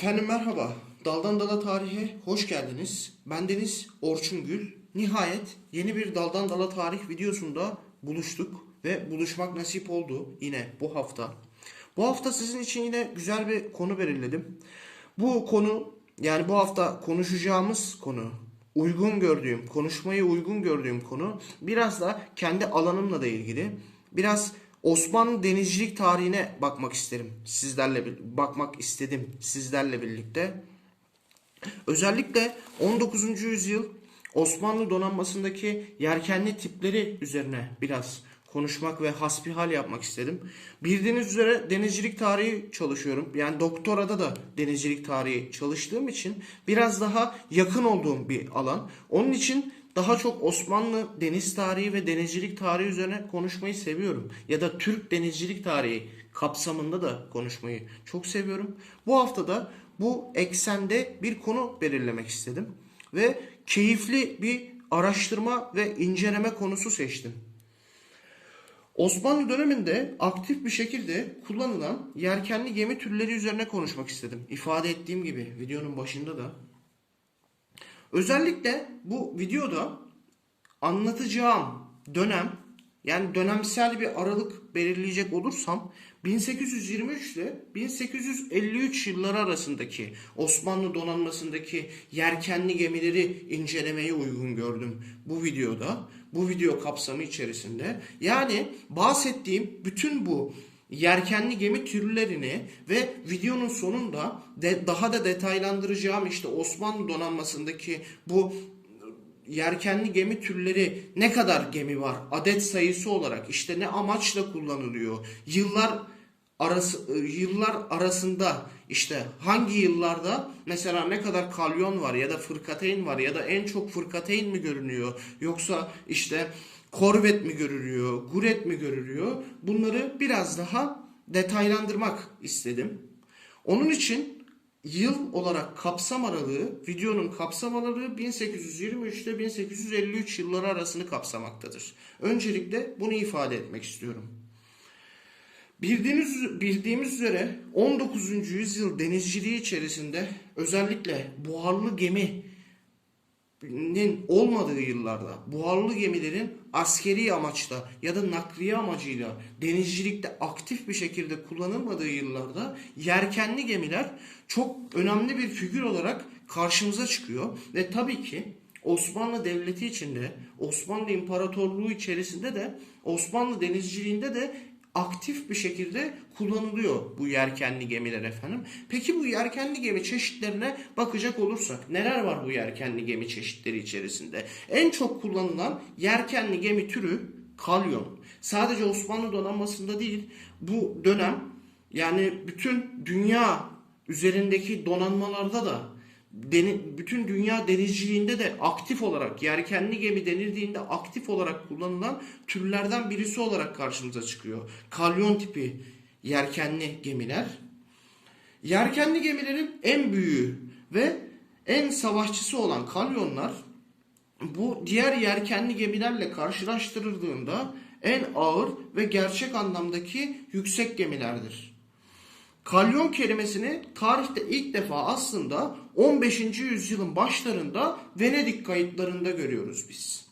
Efendim merhaba. Daldan Dala Tarihe hoş geldiniz. Bendeniz Orçun Gül. Nihayet yeni bir Daldan Dala Tarih videosunda buluştuk ve buluşmak nasip oldu yine bu hafta. Bu hafta sizin için yine güzel bir konu belirledim. Bu konu yani bu hafta konuşacağımız konu uygun gördüğüm, konuşmayı uygun gördüğüm konu biraz da kendi alanımla da ilgili. Biraz Osmanlı denizcilik tarihine bakmak isterim. Sizlerle bakmak istedim sizlerle birlikte. Özellikle 19. yüzyıl Osmanlı donanmasındaki yelkenli tipleri üzerine biraz konuşmak ve hasbihal yapmak istedim. Bildiğiniz üzere denizcilik tarihi çalışıyorum. Yani doktorada da denizcilik tarihi çalıştığım için biraz daha yakın olduğum bir alan. Onun için daha çok Osmanlı deniz tarihi ve denizcilik tarihi üzerine konuşmayı seviyorum. Ya da Türk denizcilik tarihi kapsamında da konuşmayı çok seviyorum. Bu haftada bu eksende bir konu belirlemek istedim. Ve keyifli bir araştırma ve inceleme konusu seçtim. Osmanlı döneminde aktif bir şekilde kullanılan yelkenli gemi türleri üzerine konuşmak istedim. İfade ettiğim gibi videonun başında da. Özellikle bu videoda anlatacağım dönem yani dönemsel bir aralık belirleyecek olursam 1823 ile 1853 yılları arasındaki Osmanlı donanmasındaki yelkenli gemileri incelemeye uygun gördüm bu videoda. Bu video kapsamı içerisinde. Yani bahsettiğim bütün bu yelkenli gemi türlerini ve videonun sonunda de daha da detaylandıracağım işte Osmanlı donanmasındaki bu yelkenli gemi türleri ne kadar gemi var? Adet sayısı olarak işte ne amaçla kullanılıyor? Yıllar arası yıllar arasında işte hangi yıllarda mesela ne kadar kalyon var ya da fırkateyn var ya da en çok fırkateyn mi görünüyor yoksa işte korvet mi görülüyor, guret mi görülüyor? Bunları biraz daha detaylandırmak istedim. Onun için yıl olarak kapsam aralığı, videonun kapsam aralığı 1823 ile 1853 yılları arasını kapsamaktadır. Öncelikle bunu ifade etmek istiyorum. Bildiğiniz, bildiğimiz üzere 19. yüzyıl denizciliği içerisinde özellikle buharlı geminin olmadığı yıllarda buharlı gemilerin askeri amaçla ya da nakliye amacıyla denizcilikte aktif bir şekilde kullanılmadığı yıllarda yelkenli gemiler çok önemli bir figür olarak karşımıza çıkıyor. Ve tabii ki Osmanlı Devleti içinde, Osmanlı İmparatorluğu içerisinde de Osmanlı denizciliğinde de aktif bir şekilde kullanılıyor bu yelkenli gemiler efendim. Peki bu yelkenli gemi çeşitlerine bakacak olursak neler var bu yelkenli gemi çeşitleri içerisinde? En çok kullanılan yelkenli gemi türü kalyon. Sadece Osmanlı donanmasında değil bu dönem yani bütün dünya üzerindeki donanmalarda da deni- bütün dünya denizciliğinde de aktif olarak yelkenli gemi denildiğinde aktif olarak kullanılan türlerden birisi olarak karşımıza çıkıyor. Kalyon tipi yelkenli gemiler. Yelkenli gemilerin en büyüğü ve en savaşçısı olan kalyonlar bu diğer yelkenli gemilerle karşılaştırıldığında en ağır ve gerçek anlamdaki yüksek gemilerdir. Kalyon kelimesini tarihte ilk defa aslında 15. yüzyılın başlarında Venedik kayıtlarında görüyoruz biz.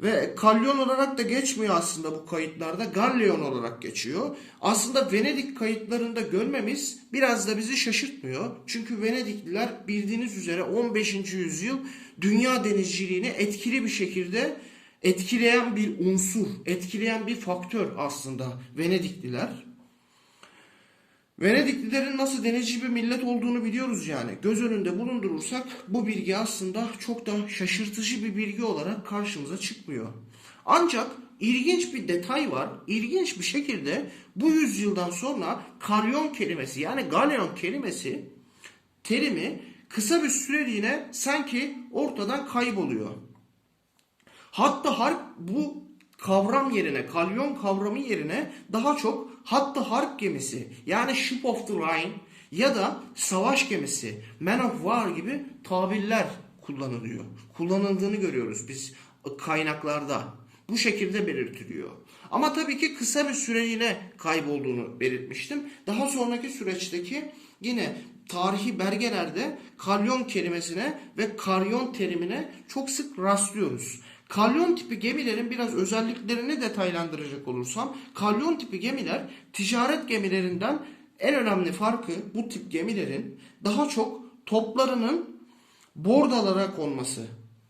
Ve kalyon olarak da geçmiyor aslında bu kayıtlarda. Galleon olarak geçiyor. Aslında Venedik kayıtlarında görmemiz biraz da bizi şaşırtmıyor. Çünkü Venedikliler bildiğiniz üzere 15. yüzyıl dünya denizciliğini etkili bir şekilde etkileyen bir unsur, etkileyen bir faktör aslında Venedikliler. Venediklilerin nasıl denizci bir millet olduğunu biliyoruz yani. Göz önünde bulundurursak bu bilgi aslında çok da şaşırtıcı bir bilgi olarak karşımıza çıkmıyor. Ancak ilginç bir detay var. İlginç bir şekilde bu yüzyıldan sonra kalyon kelimesi yani galeon kelimesi terimi kısa bir süreliğine sanki ortadan kayboluyor. Hatta harp bu kavram yerine, kalyon kavramı yerine daha çok hatta harp gemisi yani ship of the line ya da savaş gemisi, man of war gibi tabirler kullanılıyor. Kullanıldığını görüyoruz biz kaynaklarda. Bu şekilde belirtiliyor. Ama tabii ki kısa bir süreliğine kaybolduğunu belirtmiştim. Daha sonraki süreçteki yine tarihi belgelerde kalyon kelimesine ve karyon terimine çok sık rastlıyoruz. Kalyon tipi gemilerin biraz özelliklerini detaylandıracak olursam, kalyon tipi gemiler ticaret gemilerinden en önemli farkı bu tip gemilerin daha çok toplarının bordalara konması.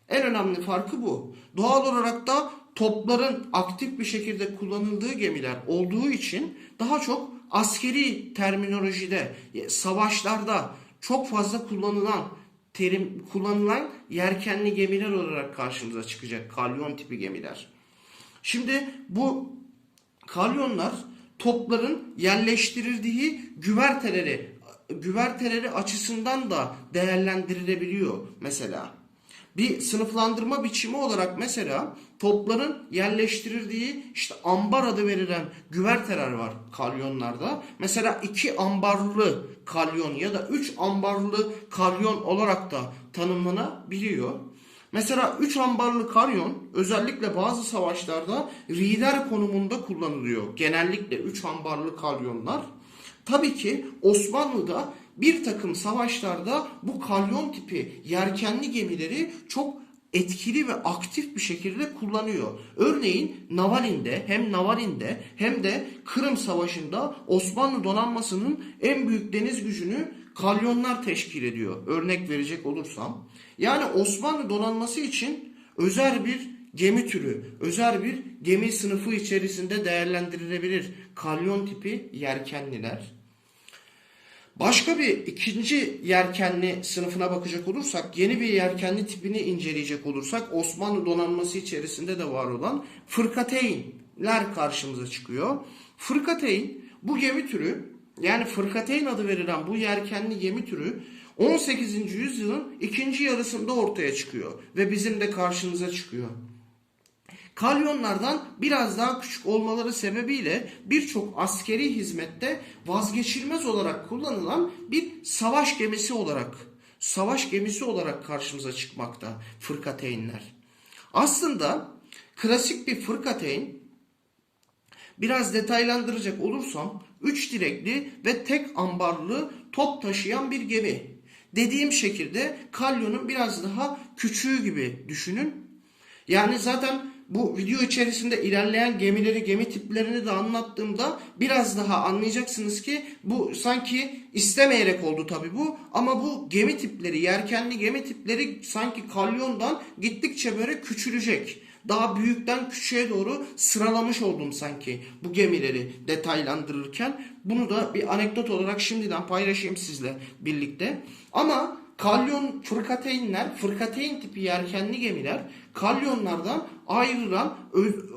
En önemli farkı bu. Doğal olarak da topların aktif bir şekilde kullanıldığı gemiler olduğu için daha çok askeri terminolojide, savaşlarda çok fazla kullanılan terim kullanılan yelkenli gemiler olarak karşımıza çıkacak kalyon tipi gemiler. Şimdi bu kalyonlar topların yerleştirildiği güverteleri güverteleri açısından da değerlendirilebiliyor mesela. Bir sınıflandırma biçimi olarak mesela topların yerleştirildiği işte ambar adı verilen güverteler var kalyonlarda. Mesela iki ambarlı kalyon ya da üç ambarlı kalyon olarak da tanımlanabiliyor. Mesela 3 ambarlı karyon özellikle bazı savaşlarda lider konumunda kullanılıyor. Genellikle 3 ambarlı kalyonlar. Tabii ki Osmanlı'da bir takım savaşlarda bu kalyon tipi yelkenli gemileri çok etkili ve aktif bir şekilde kullanıyor. Örneğin Navalin'de hem Navalin'de hem de Kırım Savaşı'nda Osmanlı donanmasının en büyük deniz gücünü kalyonlar teşkil ediyor. Örnek verecek olursam. Yani Osmanlı donanması için özel bir gemi türü, özel bir gemi sınıfı içerisinde değerlendirilebilir. Kalyon tipi yelkenliler. Başka bir ikinci yelkenli sınıfına bakacak olursak, yeni bir yelkenli tipini inceleyecek olursak Osmanlı donanması içerisinde de var olan fırkateynler karşımıza çıkıyor. Fırkateyn bu gemi türü yani fırkateyn adı verilen bu yelkenli gemi türü 18. yüzyılın ikinci yarısında ortaya çıkıyor ve bizim de karşımıza çıkıyor. Kalyonlardan biraz daha küçük olmaları sebebiyle birçok askeri hizmette vazgeçilmez olarak kullanılan bir savaş gemisi olarak savaş gemisi olarak karşımıza çıkmakta fırkateynler. Aslında klasik bir fırkateyn biraz detaylandıracak olursam 3 direkli ve tek ambarlı top taşıyan bir gemi. Dediğim şekilde kalyonun biraz daha küçüğü gibi düşünün. Yani zaten bu video içerisinde ilerleyen gemileri, gemi tiplerini de anlattığımda biraz daha anlayacaksınız ki bu sanki istemeyerek oldu tabi bu ama bu gemi tipleri, yelkenli gemi tipleri sanki kalyondan gittikçe böyle küçülecek. Daha büyükten küçüğe doğru sıralamış oldum sanki bu gemileri detaylandırırken. Bunu da bir anekdot olarak şimdiden paylaşayım sizle birlikte. Ama kalyon fırkateynler, fırkateyn tipi yelkenli gemiler kalyonlardan ayrılan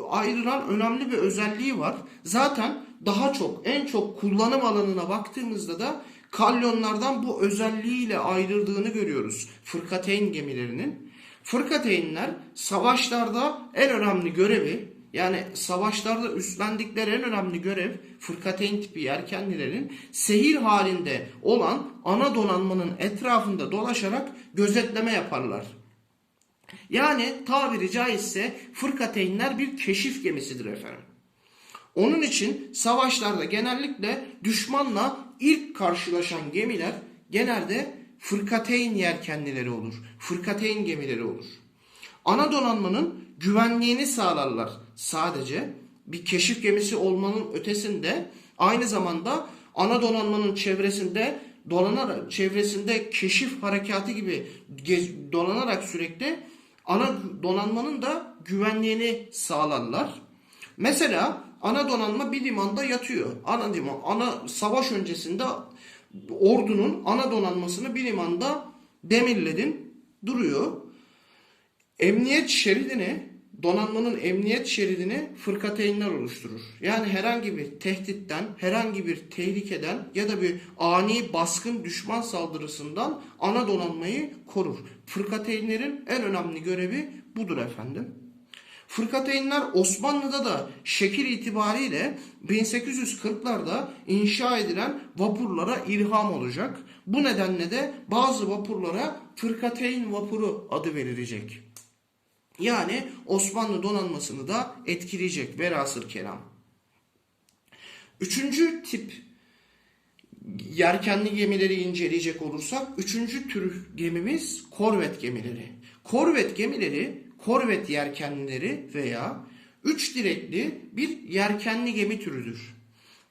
ayrılan önemli bir özelliği var. Zaten daha çok en çok kullanım alanına baktığımızda da kalyonlardan bu özelliğiyle ayrıldığını görüyoruz fırkateyn gemilerinin. Fırkateynler savaşlarda en önemli görevi yani savaşlarda üstlendikleri en önemli görev fırkateyn tipi yelkenlilerin sehir halinde olan ana donanmanın etrafında dolaşarak gözetleme yaparlar. Yani tabiri caizse fırkateynler bir keşif gemisidir efendim. Onun için savaşlarda genellikle düşmanla ilk karşılaşan gemiler genelde fırkateyn yelkenlileri olur. Fırkateyn gemileri olur. Ana donanmanın güvenliğini sağlarlar sadece. Bir keşif gemisi olmanın ötesinde aynı zamanda ana donanmanın çevresinde dolanarak çevresinde keşif harekatı gibi dolanarak sürekli ana donanmanın da güvenliğini sağlarlar. Mesela ana donanma bir limanda yatıyor. Ana liman, ana savaş öncesinde ordunun ana donanmasını bir limanda demirledin duruyor. Emniyet şeridini donanmanın emniyet şeridini fırkateynler oluşturur. Yani herhangi bir tehditten, herhangi bir tehlikeden ya da bir ani baskın düşman saldırısından ana donanmayı korur. Fırkateynlerin en önemli görevi budur efendim. Fırkateynler Osmanlı'da da şekil itibariyle 1840'larda inşa edilen vapurlara ilham olacak. Bu nedenle de bazı vapurlara fırkateyn vapuru adı verilecek. Yani Osmanlı donanmasını da etkileyecek velhasıl kelam. Üçüncü tip yelkenli gemileri inceleyecek olursak üçüncü tür gemimiz korvet gemileri. Korvet gemileri, korvet yelkenlileri veya üç direkli bir yelkenli gemi türüdür.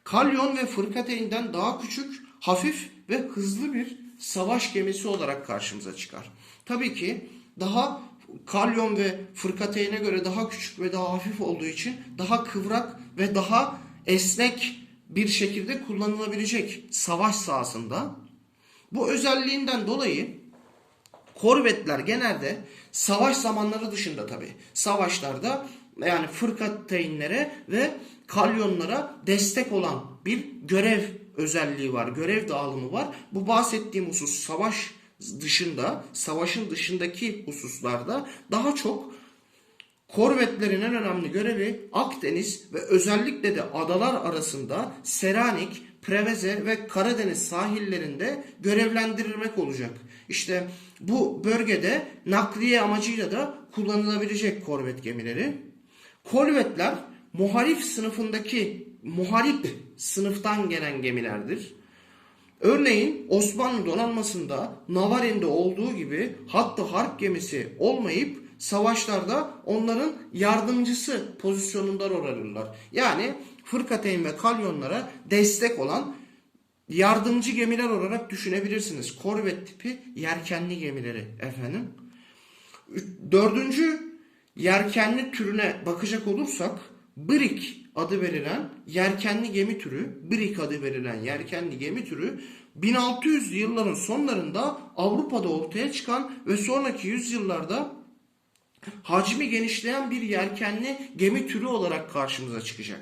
Kalyon ve fırkateyn'den daha küçük, hafif ve hızlı bir savaş gemisi olarak karşımıza çıkar. Tabii ki daha kalyon ve fırkateyn'e göre daha küçük ve daha hafif olduğu için daha kıvrak ve daha esnek bir şekilde kullanılabilecek savaş sahasında. Bu özelliğinden dolayı korvetler genelde savaş zamanları dışında tabi savaşlarda yani fırkateynlere ve kalyonlara destek olan bir görev özelliği var. Görev dağılımı var. Bu bahsettiğim husus savaş dışında, savaşın dışındaki hususlarda daha çok Korvetlerin en önemli görevi Akdeniz ve özellikle de adalar arasında Seranik, Preveze ve Karadeniz sahillerinde görevlendirilmek olacak. İşte bu bölgede nakliye amacıyla da kullanılabilecek korvet gemileri. Korvetler muharif sınıfındaki muharip sınıftan gelen gemilerdir. Örneğin Osmanlı donanmasında Navarin'de olduğu gibi hattı harp gemisi olmayıp savaşlarda onların yardımcısı pozisyonunda rol alırlar. Yani fırkateyn ve kalyonlara destek olan yardımcı gemiler olarak düşünebilirsiniz. Korvet tipi yelkenli gemileri efendim. Dördüncü yelkenli türüne bakacak olursak Brik adı verilen yelkenli gemi türü, Brik adı verilen yelkenli gemi türü 1600 yılların sonlarında Avrupa'da ortaya çıkan ve sonraki yüzyıllarda hacmi genişleyen bir yelkenli gemi türü olarak karşımıza çıkacak.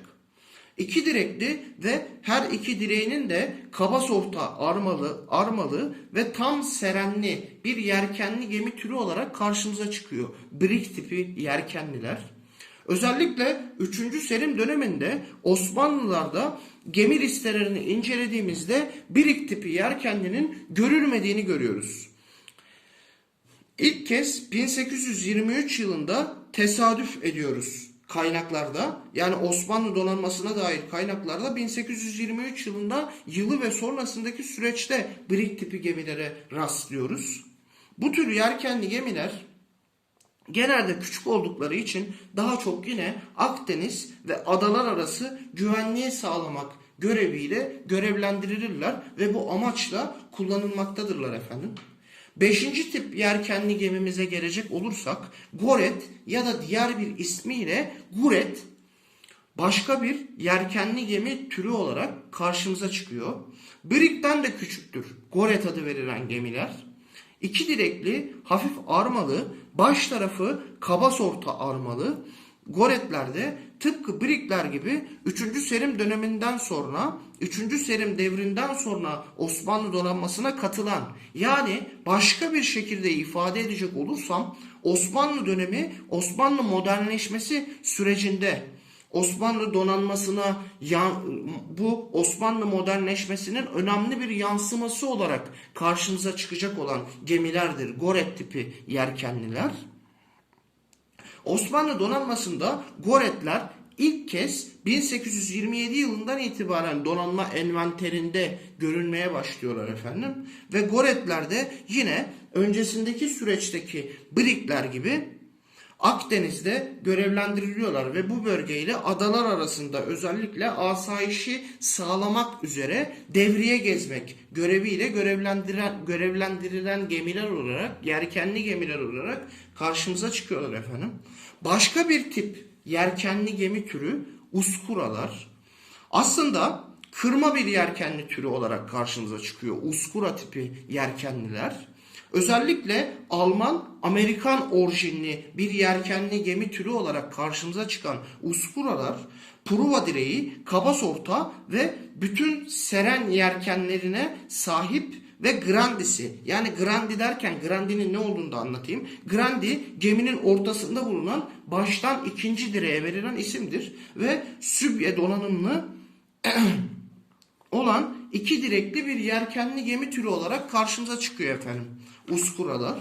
İki direkli ve her iki direğinin de kaba sorta armalı, armalı ve tam serenli bir yelkenli gemi türü olarak karşımıza çıkıyor. Brik tipi yelkenliler. Özellikle 3. Selim döneminde Osmanlılarda gemi listelerini incelediğimizde Brik tipi yelkenlinin görülmediğini görüyoruz. İlk kez 1823 yılında tesadüf ediyoruz kaynaklarda. Yani Osmanlı donanmasına dair kaynaklarda 1823 yılında yılı ve sonrasındaki süreçte Brik tipi gemilere rastlıyoruz. Bu tür yelkenli gemiler genelde küçük oldukları için daha çok yine Akdeniz ve adalar arası güvenliği sağlamak göreviyle görevlendirilirler ve bu amaçla kullanılmaktadırlar efendim. Beşinci tip yelkenli gemimize gelecek olursak Goret ya da diğer bir ismiyle Guret başka bir yelkenli gemi türü olarak karşımıza çıkıyor. Brig'den de küçüktür Goret adı verilen gemiler. İki direkli, hafif armalı, baş tarafı kaba sorta armalı. Goretlerde tıpkı Brigler gibi 3. Selim döneminden sonra 3. Selim devrinden sonra Osmanlı donanmasına katılan yani başka bir şekilde ifade edecek olursam Osmanlı dönemi Osmanlı modernleşmesi sürecinde Osmanlı donanmasına bu Osmanlı modernleşmesinin önemli bir yansıması olarak karşımıza çıkacak olan gemilerdir. Goret tipi yelkenliler. Osmanlı donanmasında Goretler ilk kez 1827 yılından itibaren donanma envanterinde görünmeye başlıyorlar efendim. Ve Goretler de yine öncesindeki süreçteki Brikler gibi Akdeniz'de görevlendiriliyorlar ve bu bölgeyle adalar arasında özellikle asayişi sağlamak üzere devriye gezmek göreviyle görevlendiren, görevlendirilen gemiler olarak, yelkenli gemiler olarak karşımıza çıkıyorlar efendim. Başka bir tip yelkenli gemi türü uskuralar. Aslında kırma bir yelkenli türü olarak karşımıza çıkıyor. Uskura tipi yelkenliler. Özellikle Alman, Amerikan orijinli bir yelkenli gemi türü olarak karşımıza çıkan uskuralar pruva direği, kaba sorta ve bütün seren yelkenlerine sahip ve grandisi yani grandi derken grandinin ne olduğunu da anlatayım. Grandi geminin ortasında bulunan baştan ikinci direğe verilen isimdir ve sübye donanımlı olan iki direkli bir yelkenli gemi türü olarak karşımıza çıkıyor efendim. Uskuralar.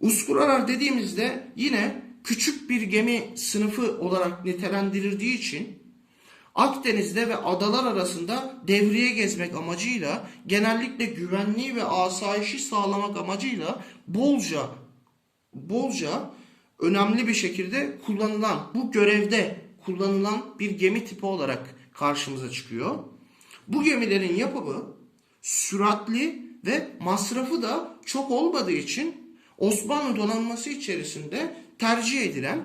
Uskuralar dediğimizde yine küçük bir gemi sınıfı olarak nitelendirildiği için Akdeniz'de ve adalar arasında devriye gezmek amacıyla genellikle güvenliği ve asayişi sağlamak amacıyla bolca bolca önemli bir şekilde kullanılan bu görevde kullanılan bir gemi tipi olarak karşımıza çıkıyor. Bu gemilerin yapımı süratli ve masrafı da çok olmadığı için Osmanlı donanması içerisinde tercih edilen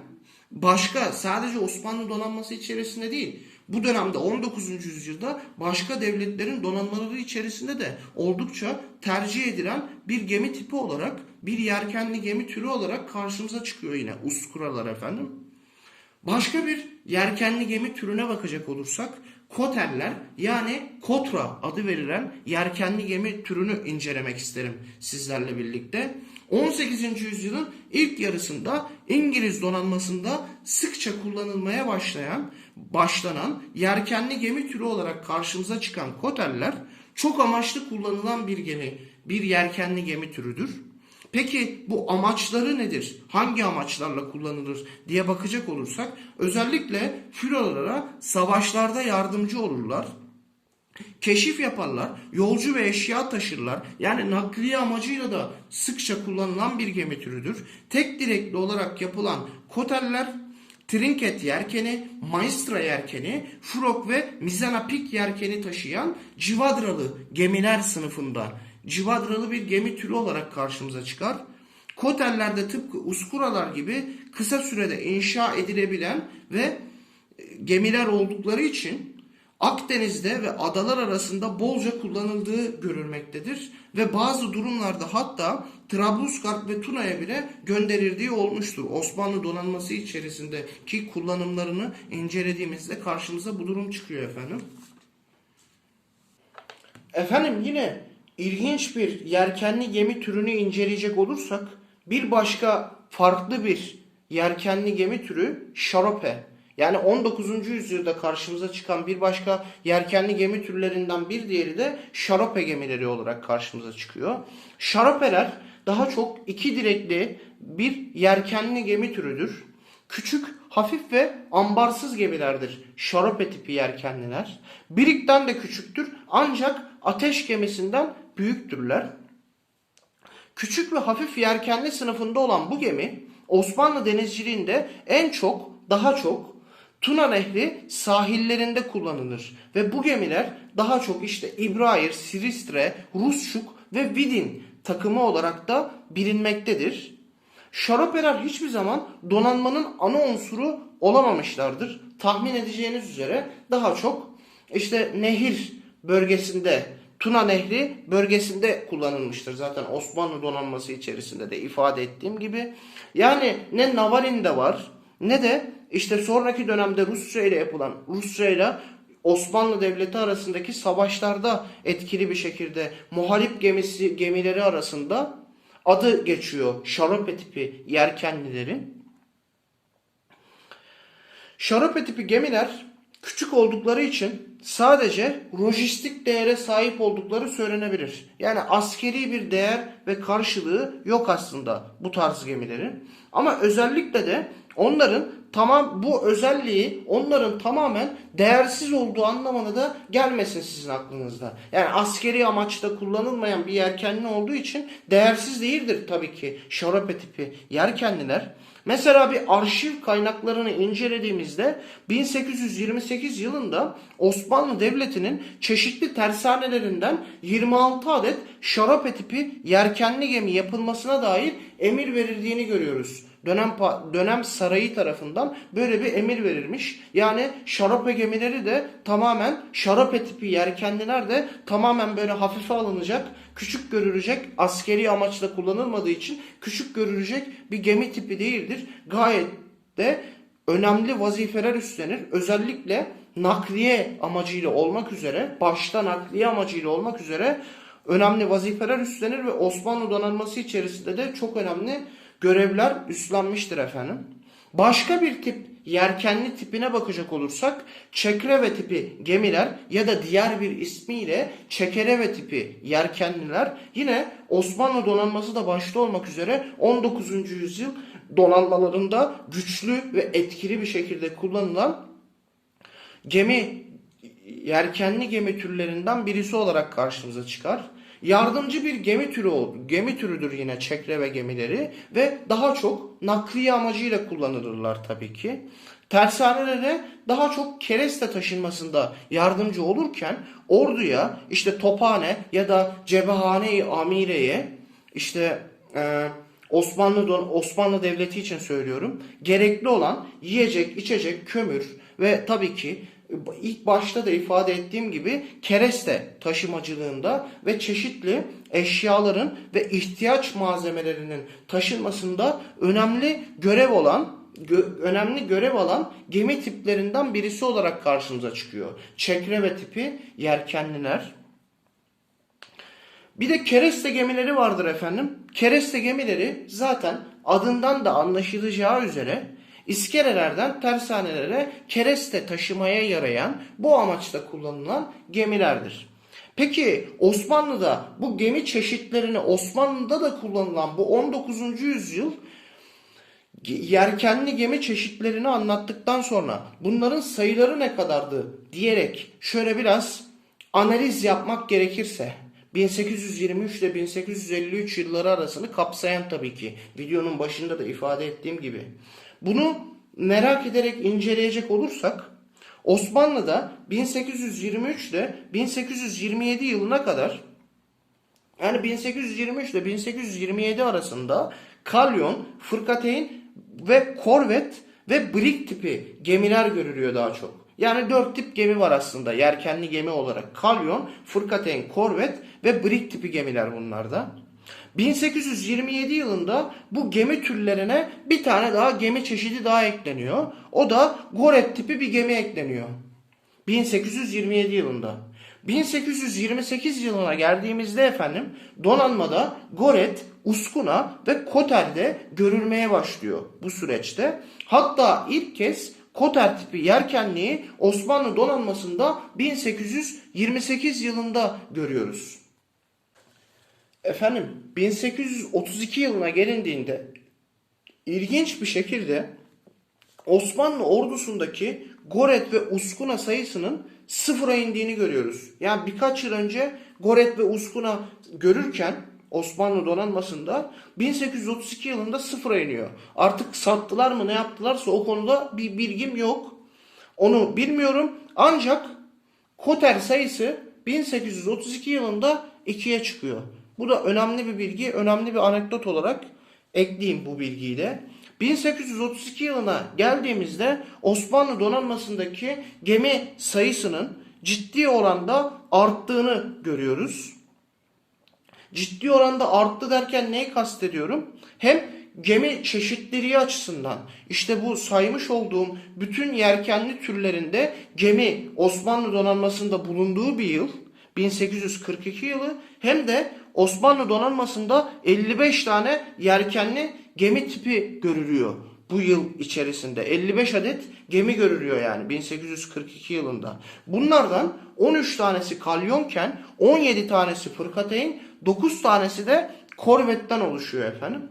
başka sadece Osmanlı donanması içerisinde değil bu dönemde 19. yüzyılda başka devletlerin donanmaları içerisinde de oldukça tercih edilen bir gemi tipi olarak bir yelkenli gemi türü olarak karşımıza çıkıyor yine uskuralar efendim. Başka bir yelkenli gemi türüne bakacak olursak koteller yani kotra adı verilen yelkenli gemi türünü incelemek isterim sizlerle birlikte. 18. yüzyılın ilk yarısında İngiliz donanmasında sıkça kullanılmaya başlayan başlanan yelkenli gemi türü olarak karşımıza çıkan koteller çok amaçlı kullanılan bir gemi, bir yelkenli gemi türüdür. Peki bu amaçları nedir? Hangi amaçlarla kullanılır diye bakacak olursak özellikle filolara savaşlarda yardımcı olurlar. Keşif yaparlar, yolcu ve eşya taşırlar. Yani nakliye amacıyla da sıkça kullanılan bir gemi türüdür. Tek direkli olarak yapılan koteller trinket yelkeni, maestra yelkeni, furok ve mizanapik yelkeni taşıyan civadralı gemiler sınıfında civadralı bir gemi türü olarak karşımıza çıkar. Kotellerde tıpkı uskuralar gibi kısa sürede inşa edilebilen ve gemiler oldukları için Akdeniz'de ve adalar arasında bolca kullanıldığı görülmektedir ve bazı durumlarda hatta Trablusgarp ve Tuna'ya bile gönderildiği olmuştur. Osmanlı donanması içerisindeki kullanımlarını incelediğimizde karşımıza bu durum çıkıyor efendim. Efendim yine ilginç bir yelkenli gemi türünü inceleyecek olursak bir başka farklı bir yelkenli gemi türü şarope. Yani 19. yüzyılda karşımıza çıkan bir başka yelkenli gemi türlerinden bir diğeri de şarope gemileri olarak karşımıza çıkıyor. Şaropeler daha çok iki direkli bir yelkenli gemi türüdür. Küçük, hafif ve ambarsız gemilerdir şarope tipi yelkenliler. Birikten de küçüktür ancak ateş gemisinden büyüktürler. Küçük ve hafif yelkenli sınıfında olan bu gemi Osmanlı denizciliğinde en çok, daha çok Tuna Nehri sahillerinde kullanılır ve bu gemiler daha çok işte İbrahir, Silistre, Rusçuk ve Vidin takımı olarak da bilinmektedir. Şaropeler hiçbir zaman donanmanın ana unsuru olamamışlardır. Tahmin edeceğiniz üzere daha çok işte nehir bölgesinde Tuna Nehri bölgesinde kullanılmıştır. Zaten Osmanlı donanması içerisinde de ifade ettiğim gibi. Yani ne Navarin'de var ne de işte sonraki dönemde Rusya ile yapılan Rusya ile Osmanlı Devleti arasındaki savaşlarda etkili bir şekilde muharip gemisi gemileri arasında adı geçiyor. Şarope tipi yelkenlilerin. Şarope tipi gemiler küçük oldukları için sadece lojistik değere sahip oldukları söylenebilir. Yani askeri bir değer ve karşılığı yok aslında bu tarz gemilerin. Ama özellikle de onların tamam bu özelliği onların tamamen değersiz olduğu anlamına da gelmesin sizin aklınızda. Yani askeri amaçta kullanılmayan bir yelkenli olduğu için değersiz değildir tabii ki şarape tipi yelkenliler. Mesela bir arşiv kaynaklarını incelediğimizde 1828 yılında Osmanlı Devleti'nin çeşitli tersanelerinden 26 adet şarape tipi yelkenli gemi yapılmasına dair emir verildiğini görüyoruz. Dönem dönem sarayı tarafından böyle bir emir verilmiş. Yani şarape gemileri de tamamen şarape tipi yelkenliler de tamamen böyle hafife alınacak, küçük görülecek, askeri amaçla kullanılmadığı için küçük görülecek bir gemi tipi değildir. Gayet de önemli vazifeler üstlenir. Özellikle nakliye amacıyla olmak üzere, başta nakliye amacıyla olmak üzere önemli vazifeler üstlenir ve Osmanlı donanması içerisinde de çok önemli görevler üstlenmiştir efendim. Başka bir tip yelkenli tipine bakacak olursak çekreve tipi gemiler ya da diğer bir ismiyle çekereve tipi yelkenliler yine Osmanlı donanması da başta olmak üzere 19. yüzyıl donanmalarında güçlü ve etkili bir şekilde kullanılan gemi yelkenli gemi türlerinden birisi olarak karşımıza çıkar. Yardımcı bir gemi türü gemi türüdür yine çekreve gemileri ve daha çok nakliye amacıyla kullanılırlar tabii ki. Tersanelere daha çok kereste taşınmasında yardımcı olurken orduya işte tophane ya da cephane-i amireye işte e, Osmanlı Osmanlı Devleti için söylüyorum. Gerekli olan yiyecek, içecek, kömür ve tabii ki ilk başta da ifade ettiğim gibi kereste taşımacılığında ve çeşitli eşyaların ve ihtiyaç malzemelerinin taşınmasında önemli görev olan gö- önemli görev alan gemi tiplerinden birisi olarak karşımıza çıkıyor. Çekreve tipi yelkenliler, bir de kereste gemileri vardır efendim. Kereste gemileri zaten adından da anlaşılacağı üzere iskelelerden tersanelere kereste taşımaya yarayan bu amaçla kullanılan gemilerdir. Peki Osmanlı'da bu gemi çeşitlerini Osmanlı'da da kullanılan bu 19. yüzyıl yelkenli gemi çeşitlerini anlattıktan sonra bunların sayıları ne kadardı diyerek şöyle biraz analiz yapmak gerekirse 1823 ile 1853 yılları arasını kapsayan tabii ki videonun başında da ifade ettiğim gibi. Bunu merak ederek inceleyecek olursak Osmanlı'da 1823 ile 1827 yılına kadar yani 1823 ile 1827 arasında kalyon, fırkateyn ve korvet ve brik tipi gemiler görülüyor daha çok. Yani dört tip gemi var aslında yelkenli gemi olarak. Kalyon, fırkateyn, korvet ve brik tipi gemiler bunlarda. 1827 yılında bu gemi türlerine bir tane daha gemi çeşidi daha ekleniyor. O da goret tipi bir gemi ekleniyor. 1827 yılında. 1828 yılına geldiğimizde efendim donanmada Goret, Uskuna ve Koter'de görülmeye başlıyor bu süreçte. Hatta ilk kez Koter tipi yelkenliği Osmanlı donanmasında 1828 yılında görüyoruz. Efendim 1832 yılına gelindiğinde ilginç bir şekilde Osmanlı ordusundaki Goret ve Uskuna sayısının sıfıra indiğini görüyoruz. Yani birkaç yıl önce Goret ve Uskuna görürken Osmanlı donanmasında 1832 yılında sıfıra iniyor. Artık sattılar mı ne yaptılarsa o konuda bir bilgim yok. Onu bilmiyorum. Ancak Koter sayısı 1832 yılında 2'ye çıkıyor. Bu da önemli bir bilgi, önemli bir anekdot olarak ekleyeyim bu bilgiyi de. 1832 yılına geldiğimizde Osmanlı donanmasındaki gemi sayısının ciddi oranda arttığını görüyoruz. Ciddi oranda arttı derken neyi kastediyorum? Hem gemi çeşitliliği açısından işte bu saymış olduğum bütün yelkenli türlerinde gemi Osmanlı donanmasında bulunduğu bir yıl 1842 yılı hem de Osmanlı donanmasında 55 tane yelkenli gemi tipi görülüyor bu yıl içerisinde 55 adet gemi görülüyor yani 1842 yılında. Bunlardan 13 tanesi kalyonken 17 tanesi fırkateyn 9 tanesi de korvetten oluşuyor efendim.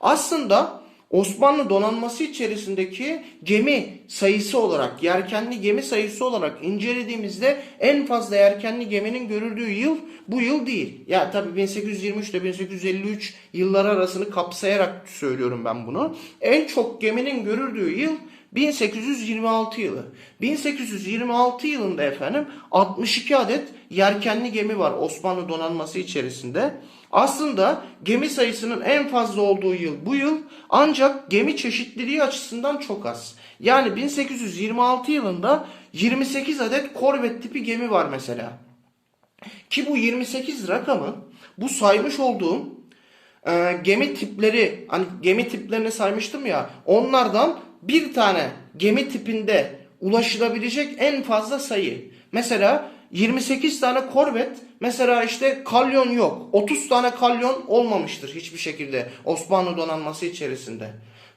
Aslında Osmanlı donanması içerisindeki gemi sayısı olarak, yelkenli gemi sayısı olarak incelediğimizde en fazla yelkenli geminin görüldüğü yıl bu yıl değil. Ya tabii 1823 ile 1853 yılları arasını kapsayarak söylüyorum ben bunu. En çok geminin görüldüğü yıl 1826 yılı. 1826 yılında efendim 62 adet yelkenli gemi var Osmanlı donanması içerisinde. Aslında gemi sayısının en fazla olduğu yıl bu yıl ancak gemi çeşitliliği açısından çok az. Yani 1826 yılında 28 adet korvet tipi gemi var mesela. Ki bu 28 rakamı bu saymış olduğum e, gemi tipleri hani gemi tiplerini saymıştım ya onlardan bir tane gemi tipinde ulaşılabilecek en fazla sayı. Mesela 28 tane korvet mesela işte kalyon yok. 30 tane kalyon olmamıştır hiçbir şekilde Osmanlı donanması içerisinde.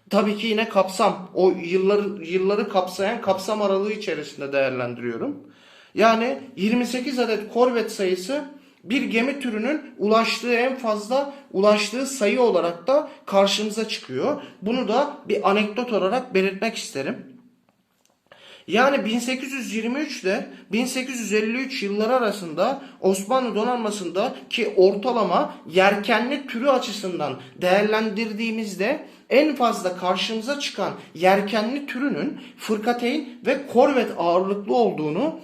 Tabii ki yine kapsam o yılları yılları kapsayan kapsam aralığı içerisinde değerlendiriyorum. Yani 28 adet korvet sayısı bir gemi türünün ulaştığı en fazla ulaştığı sayı olarak da karşımıza çıkıyor. Bunu da bir anekdot olarak belirtmek isterim. Yani 1823 ile 1853 yılları arasında Osmanlı donanmasında ki ortalama yelkenli türü açısından değerlendirdiğimizde en fazla karşımıza çıkan yelkenli türünün fırkateyn ve korvet ağırlıklı olduğunu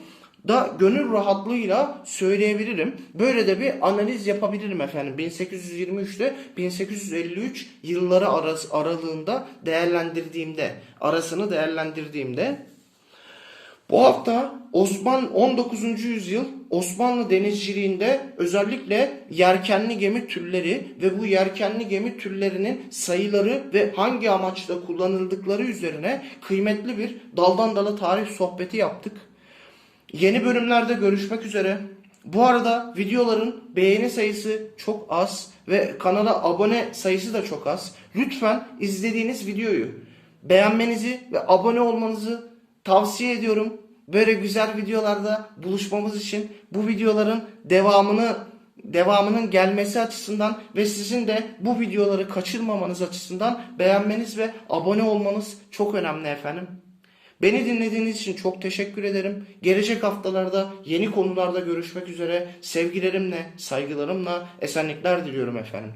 da gönül rahatlığıyla söyleyebilirim. Böyle de bir analiz yapabilirim efendim. 1823 ile 1853 yılları arası, aralığında değerlendirdiğimde, arasını değerlendirdiğimde bu hafta Osman 19. yüzyıl Osmanlı denizciliğinde özellikle yelkenli gemi türleri ve bu yelkenli gemi türlerinin sayıları ve hangi amaçla kullanıldıkları üzerine kıymetli bir daldan dala tarih sohbeti yaptık. Yeni bölümlerde görüşmek üzere. Bu arada videoların beğeni sayısı çok az ve kanala abone sayısı da çok az. Lütfen izlediğiniz videoyu beğenmenizi ve abone olmanızı tavsiye ediyorum. Böyle güzel videolarda buluşmamız için bu videoların devamını devamının gelmesi açısından ve sizin de bu videoları kaçırmamanız açısından beğenmeniz ve abone olmanız çok önemli efendim. Beni dinlediğiniz için çok teşekkür ederim. Gelecek haftalarda yeni konularda görüşmek üzere. Sevgilerimle, saygılarımla esenlikler diliyorum efendim.